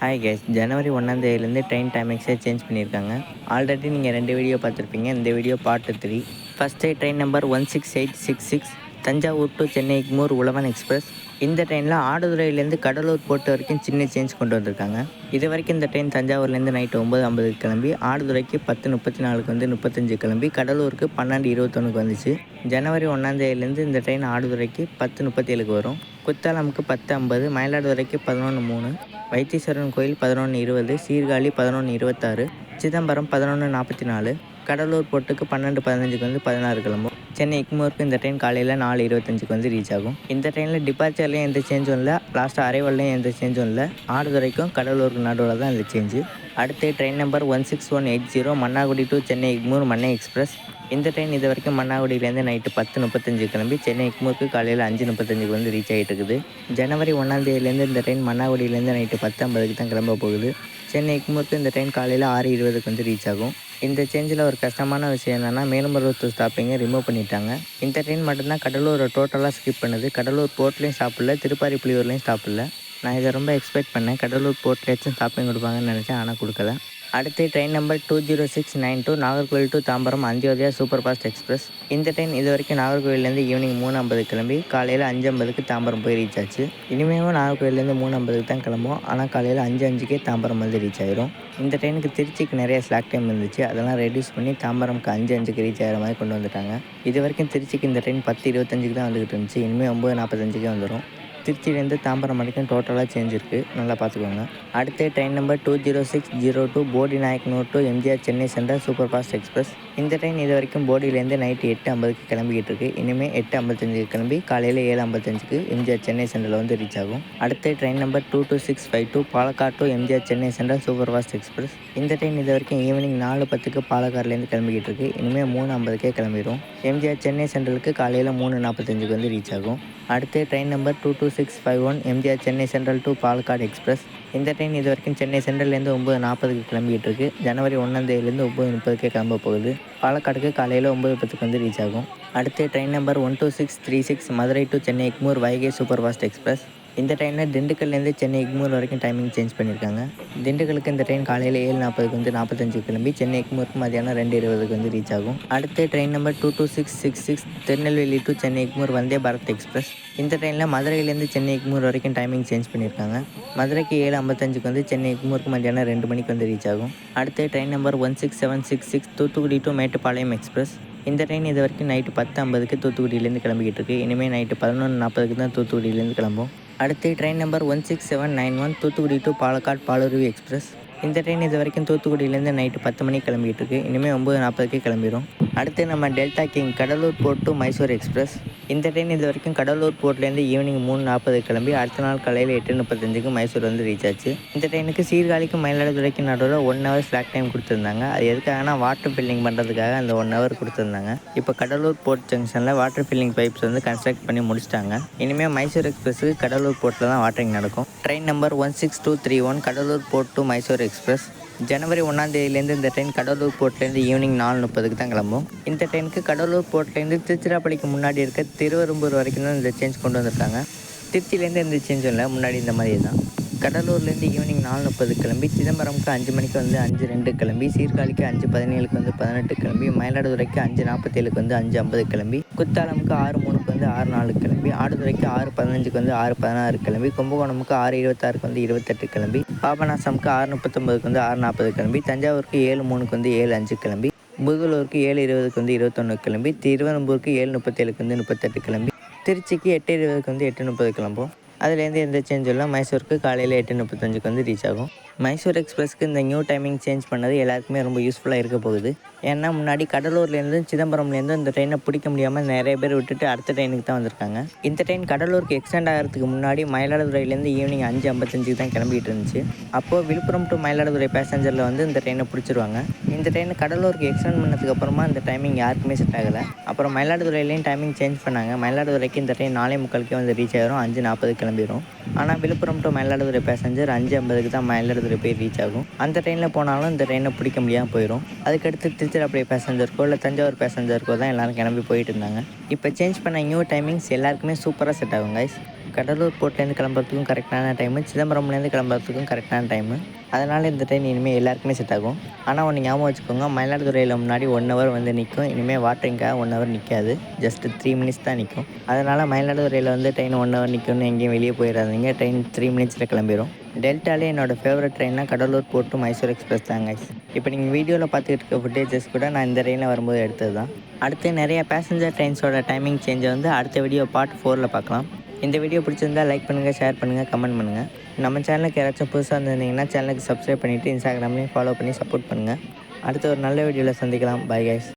Hi guys ஜனவரி ஒன்றாம் தேதியிலேருந்து ட்ரெயின் டைமிங்ஸே சேஞ்ச் பண்ணியிருக்காங்க. ஆல்ரெடி நீங்கள் ரெண்டு வீடியோ பார்த்துருப்பீங்க இந்த video part three first train number one six eight six six Thanjavur to Chennai Egmore Uzhavan express இந்த ட்ரெயினில் ஆடுதுறையிலேருந்து கடலூர் போர்ட் வரைக்கும் சின்ன சேஞ்ச் கொண்டு வந்திருக்காங்க. இது வரைக்கும் இந்த ட்ரெயின் தஞ்சாவூர்லேருந்து நைட்டு ஒம்பது ஐம்பதுக்கு கிளம்பி ஆடுதுறைக்கு பத்து முப்பத்தி நாலுக்கு வந்து முப்பத்தஞ்சு கிளம்பி கடலூருக்கு பன்னெண்டு இருபத்தொன்றுக்கு வந்துச்சு. ஜனவரி ஒன்றாந்தேதியிலேருந்து இந்த ட்ரெயின் ஆடுதுறைக்கு பத்து முப்பத்தேழுக்கு வரும். குத்தாலமுக்கு பத்து ஐம்பது மயிலாடுதுறைக்கு பதினொன்று மூணு. வைத்தீஸ்வரன் கோயில் பதினொன்று இருபது சீர்காழி பதினொன்று இருபத்தாறு சிதம்பரம் பதினொன்று நாற்பத்தி நாலு கடலூர் போட்டுக்கு பன்னெண்டு பதினஞ்சுக்கு வந்து பதினாறு கிளம்பும். சென்னை எக்மூருக்கு இந்த ட்ரெயின் காலையில் நாலு இருபத்தஞ்சுக்கு வந்து ரீச் ஆகும். இந்த ட்ரெயினில் டிபார்ச்சர்லேயும் எந்த சேஞ்சும் இல்லை. லாஸ்ட்டாக அரைவல்லையும் எந்த சேஞ்சும் இல்லை. ஆடுதுறைக்கும் கடலூருக்கு நடுவில் தான் இந்த சேஞ்சு அடுத்து train number one six one eight zero Mannargudi to Chennai Egmore Mannai express இந்த ட்ரெயின் இது வரைக்கும் மன்னாகுடியிலேருந்து நைட்டு பத்து முப்பத்தஞ்சு கிளம்பி சென்னை எக்மூருக்கு காலையில் அஞ்சு முப்பத்தஞ்சுக்கு வந்து ரீச் ஆகிட்டு இருக்குது. ஜனவரி ஒன்றாம் தேதியிலேருந்து இந்த ட்ரெயின் மன்னாகுடியிலேருந்து நைட்டு பத்து ஐம்பதுக்கு தான் கிளம்ப போகுது. சென்னை எக்மூருக்கு இந்த ட்ரெயின் காலையில் ஆறு இருபதுக்கு வந்து ரீச் ஆகும். இந்த சேஞ்சில் ஒரு கஷ்டமான விஷயம் என்னென்னா மேலுமருவத்தூர் ஸ்டாப்பிங்கை ரிமூவ் பண்ணிட்டாங்க. இந்த ட்ரெயின் மட்டும்தான் கடலூரை டோட்டலாக ஸ்கிப் பண்ணுது. கடலூர் போர்ட்லேயும் ஸ்டாப் இல்லை திருப்பாரி புளியூர்லேயும் ஸ்டாப் இல்லை. நான் இதை ரொம்ப எக்ஸ்பெக்ட் பண்ணேன். கடலூர் போர்ட்லேயாச்சும் ஸ்டாப்பிங் கொடுப்பாங்கன்னு நினச்சேன் ஆனால் கொடுக்கல. அடுத்து train number two zero six nine two Nagercoil to Tambaram Antyodaya super fast express இந்த ட்ரெயின் இது வரைக்கும் நாகர்கோவிலேருந்து ஈவினிங் மூணு ஐம்பது கிளம்பி காலையில் அஞ்சு ஐம்பதுக்கு தாம்பரம் போய் ரீச் ஆச்சு. இனிமேலும் நாகர்கோவிலேருந்து மூணு ஐம்பதுக்கு தான் கிளம்பும் ஆனால் காலையில் அஞ்சு அஞ்சுக்கே தாம்பரம் வந்து ரீச் ஆயிரும். இந்த ட்ரெயினுக்கு திருச்சிக்கு நிறைய ஸ்லாக் டைம் இருந்துச்சு. அதெல்லாம் ரெடியூஸ் பண்ணி தாம்பரம்க்கு அஞ்சு அஞ்சுக்கு ரீச் ஆகிற மாதிரி கொண்டு வந்துட்டாங்க. இது வரைக்கும் திருச்சிக்கு இந்த ட்ரெயின் பத்து இருபத்தஞ்சுக்கு தான் வந்துக்கிட்டு இருந்துச்சு. இனிமேல் ஒம்பது நாற்பத்தஞ்சுக்கே வந்துடும் திருச்சியிலேருந்து தாம்பரம் வரைக்கும் டோட்டலாக சேஞ்ச் இருக்குது நல்லா பார்த்துக்கோங்க. அடுத்து train number two zero six zero two Bodi Nayakanur to MGR Chennai central super fast express இந்த ட்ரெயின் இது வரைக்கும் போடியிலேருந்து நைட்டு எட்டு ஐம்பதுக்கு கிளம்பிக்கிட்டு இருக்கு. இனிமேல் எட்டு ஐம்பத்தஞ்சுக்கு கிளம்பி காலையில் ஏழு ஐம்பத்தஞ்சுக்கு எம்ஜிஆர் சென்னை சென்ட்ரல் வந்து ரீச் ஆகும். அடுத்து train number two two six five two Palakkad to MGR Chennai central super fast express இந்த ட்ரெயின் இது வரைக்கும் ஈவினிங் நாலு பத்துக்கு பாலக்காடுலேருந்து கிளம்பிக்கிட்டு இருக்கு. இனிமேல் மூணு ஐம்பதுக்கே கிளம்பிடும் எம்ஜிஆர் சென்னை சென்ட்ரலுக்கு காலையில் மூணு நாற்பத்தஞ்சுக்கு வந்து ரீச் ஆகும். அடுத்து train number two two six five one MGR Chennai central to Palakkad express இந்த ட்ரெயின் இது வரைக்கும் சென்னை சென்ட்ரல்லேருந்து ஒம்பது நாற்பதுக்கு கிளம்பிட்டு இருக்கு. ஜனவரி ஒன்றாந்தேதியிலேருந்து ஒம்பது முப்பதுக்கே கிளம்ப போகுது. பாலக்காடுக்கு காலையில் ஒம்பது பத்துக்கு வந்து ரீச் ஆகும். அடுத்து train number one two six three six Madurai to Chennai Egmore Vaigai super fast express இந்த ட்ரெயினில் திண்டுக்கல்லேருந்து சென்னை எக்மூர் வரைக்கும் டைமிங் சேஞ்ச் பண்ணியிருக்காங்க. திண்டுக்கலுக்கு இந்த ட்ரெயின் காலையில் ஏழு நாற்பதுக்கு வந்து நாற்பத்தஞ்சு கிளம்பி சென்னை எக்மூருக்கு மதியானம் ரெண்டு இருபதுக்கு வந்து ரீச் ஆகும். அடுத்து train number two two six six six Tirunelveli to Chennai Egmore Vande Bharat express. இந்த ட்ரெயினில் மதுரையிலேருந்து சென்னை எக்மூர் வரைக்கும் டைமிங் சேஞ்ச் பண்ணியிருக்காங்க. மதுரைக்கு ஏழு ஐம்பத்தஞ்சுக்கு வந்து சென்னை எக்மூருக்கு மதியானம் ரெண்டு மணிக்கு வந்து ரீச் ஆகும். அடுத்து train number one six seven six six Thoothukudi to Mettupalayam express. இந்த ட்ரெயின் இது வரைக்கும் நைட்டு பத்து ஐம்பதுக்கு தூத்துக்குடியிலேருந்து கிளம்பிக்கிட்டு இருக்கு. இனிமேல் நைட்டு பதினொன்று நாற்பதுக்கு தான் தூத்துக்குடியிலேருந்து கிளம்பும். அடுத்து train number one six seven nine one Thoothukudi to Palakkad Palaruvi express இந்த ட்ரெயின் இது வரைக்கும் தூத்துக்குடியிலேருந்து நைட்டு பத்து மணிக்கு கிளம்பிகிட்டு இருக்கு. இனிமேல் ஒம்பது நாற்பதுக்கே கிளம்பிடும் அடுத்து நம்ம delta king Cuddalore port to Mysore express. இந்த ட்ரெயின் இது வரைக்கும் கடலூர் போர்ட்லேருந்து ஈவினிங் மூணு நாற்பது கிளம்பி அடுத்த நாள் காலையில் எட்டு முப்பத்தஞ்சுக்கு மைசூர் வந்து ரீச் ஆச்சு. இந்த ட்ரெயினுக்கு சீர்காழிக்கும் மயிலாடுதுறைக்கும் நடுவில் ஒன் ஹவர் ஸ்லாக் டைம் கொடுத்துருந்தாங்க. அது எதுக்காகனா வாட்டர் ஃபில்லிங் பண்ணுறதுக்காக அந்த ஒன் ஹவர் கொடுத்துருந்தாங்க. இப்போ கடலூர் போர்ட் ஜங்ஷனில் வாட்டர் ஃபில்லிங் பைப்ஸ் வந்து கன்ஸ்ட்ரக்ட் பண்ணி முடிச்சிட்டாங்க. இனிமேல் மைசூர் எக்ஸ்பிரஸுக்கு கடலூர் போர்ட்டில் தான் வாட்டரிங் நடக்கும். Train number one six two three one Cuddalore port to Mysore express ஜனவரி ஒன்றாம் தேதியிலேருந்து இந்த ட்ரெயின் கடலூர் போர்ட்லேருந்து ஈவினிங் நாலு முப்பதுக்கு தான் கிளம்பும். இந்த ட்ரெயினுக்கு கடலூர் போர்ட்லேருந்து திருச்சிராப்பள்ளிக்கு முன்னாடி இருக்க திருவரும்பூர் வரைக்கும் தான் இந்த சேஞ்ச் கொண்டு வந்திருக்காங்க. திருச்சியிலேருந்து எந்த சேஞ்சும் இல்லை முன்னாடி இந்த மாதிரி தான். கடலூர்லேருந்து ஈவினிங் நாலு முப்பது கிளம்பி சிதம்பரம்க்கு அஞ்சு மணிக்கு வந்து அஞ்சு ரெண்டு கிளம்பி சீர்காழிக்கு அஞ்சு பதினேழுக்கு வந்து பதினெட்டு கிளம்பி மயிலாடுதுறைக்கு அஞ்சு நாற்பத்தேழுக்கு வந்து அஞ்சு ஐம்பது கிளம்பி குத்தாலமுக்கு ஆறு மூணுக்கு வந்து ஆறு நாலு கிளம்பி ஆடுதுறைக்கு ஆறு பதினஞ்சுக்கு வந்து ஆறு பதினாறு கிளம்பி கும்பகோணமுக்கு ஆறு இருபத்தாறுக்கு வந்து இருபத்தெட்டு கிளம்பி பாபநாசமுக்கு ஆறு முப்பத்தொம்பதுக்கு வந்து ஆறு நாற்பது கிளம்பி தஞ்சாவூருக்கு ஏழு மூணுக்கு வந்து ஏழு அஞ்சு கிளம்பி புதலூருக்கு ஏழு இருபதுக்கு வந்து இருபத்தொன்று கிளம்பி திருவனம்பூருக்கு ஏழு முப்பத்தேழுக்கு வந்து முப்பத்தெட்டு கிளம்பி திருச்சிக்கு எட்டு இருபதுக்கு வந்து எட்டு முப்பது கிளம்பும் அதுலேருந்து எந்த சேஞ்சும் இல்லை மைசூருக்கு காலையில் எட்டு முப்பத்தஞ்சுக்கு வந்து ரீச் ஆகும். மைசூர் எக்ஸ்பிரஸ்க்கு இந்த நியூ டைமிங் சேஞ்ச் பண்ணது எல்லாருக்குமே ரொம்ப யூஸ்ஃபுல்லாக இருக்க போகுது. ஏன்னா முன்னாடி கடலூர்லேருந்து சிதம்பரம்லேருந்து இந்த ட்ரெயினை பிடிக்க முடியாமல் நிறைய பேர் விட்டுட்டு அடுத்த ட்ரெயினுக்கு தான் வந்திருக்காங்க. இந்த ட்ரெயின் கடலூருக்கு எக்ஸ்டெண்ட் ஆகிறதுக்கு முன்னாடி மயிலாடுதுறையிலேருந்து ஈவினிங் அஞ்சு ஐம்பத்தஞ்சுக்கு தான் கிளம்பிட்டு இருந்துச்சு. அப்போது விழுப்புரம் டு மயிலாடுதுறை பேசஞ்சரில் வந்து இந்த ட்ரெயினை பிடிச்சிருவாங்க. இந்த ட்ரெயின் கடலூருக்கு எக்ஸ்டெண்ட் பண்ணதுக்கு அப்புறமா இந்த டைமிங் யாருக்குமே செட் ஆகலை. அப்புறம் மயிலாடுதுறையிலையும் டைமிங் சேஞ்ச் பண்ணாங்க. மயிலாடுதுறைக்கு இந்த ட்ரெயின் நாலே முக்காலுக்கே வந்து ரீச் ஆகிரும் அஞ்சு நாற்பது கிளம்பிடும் ஆனால் விழுப்புரம் டு மயிலாடுதுறை பேசஞ்சர் அஞ்சு ஐம்பதுக்கு தான் மயிலாடுதுறை போய் ரீச் ஆகும். அந்த ட்ரெயினில் போனாலும் இந்த ட்ரெயினை பிடிக்க முடியாமல் போயிடும் அதுக்கடுத்து திருச்சிராப்பள்ளி பேசஞ்சருக்கோ இல்லை தஞ்சாவூர் பேசஞ்சருக்கோ தான் எல்லோரும் கிளம்பி போயிட்டு இருந்தாங்க. இப்போ சேஞ்ச் பண்ண நியூ டைமிங்ஸ் எல்லாருக்குமே சூப்பராக செட் ஆகும் கைஸ் கடலூர் போர்ட்லேருந்து கிளம்புறதுக்கும் கரெக்டான டைமு சிதம்பரம்லேருந்து கிளம்புறதுக்கும் கரெக்டான டைமு அதனால் இந்த ட்ரெயின் இனிமேல் எல்லாருக்குமே செட் ஆகும். ஆனால் ஒன்று ஞாபகம் வச்சுக்கோங்க மயிலாடுதுறையில் முன்னாடி ஒன் ஹவர் வந்து நிற்கும் இனிமேல் வாட்டரிங்காக ஒன் ஹவர் நிற்காது ஜஸ்ட் த்ரீ மினிட்ஸ் தான் நிற்கும் அதனால் மயிலாடுதுறையில் வந்து ட்ரெயின் ஒன் ஹவர் நிற்கும்னு எங்கேயும் வெளியே போயிடாதீங்க. ட்ரெயின் த்ரீ மினிட்ஸில் கிளம்பிடும் டெல்டாலே என்னோடய ஃபேவரட் ட்ரெயின்னா கடலூர் போட்டு மைசூர் எக்ஸ்பிரஸ் தாங்க இப்போ நீங்கள் வீடியோவில் பார்த்துக்கிட்டு இருக்க ஃபுட்டேஜஸ் கூட நான் இந்த ட்ரெயினில் வரும்போது எடுத்தது தான் அடுத்து நிறைய பேசஞ்சர் ட்ரெயின்ஸோட டைமிங் சேஞ்சை வந்து அடுத்த வீடியோ பார்ட் ஃபோரில் பார்க்கலாம். இந்த வீடியோ பிடிச்சிருந்தா லைக் பண்ணுங்கள் ஷேர் பண்ணுங்கள் கமெண்ட் பண்ணுங்கள் நம்ம சேனலுக்கு யாராச்சும் புதுசாக இருந்திருந்தீங்கன்னா சேனலுக்கு சப்ஸ்கிரைப் பண்ணிவிட்டு இன்ஸ்டாகிராம்லேயும் ஃபாலோ பண்ணி சப்போர்ட் பண்ணுங்கள் அடுத்த ஒரு நல்ல வீடியோவில் சந்திக்கலாம். Bye guys